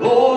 Lord.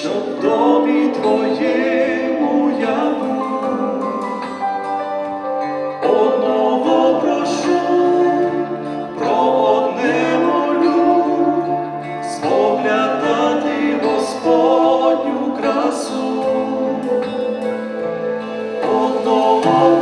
що домі твоєму я одного прошу, про одне молю, споглядати Господню красу, одного.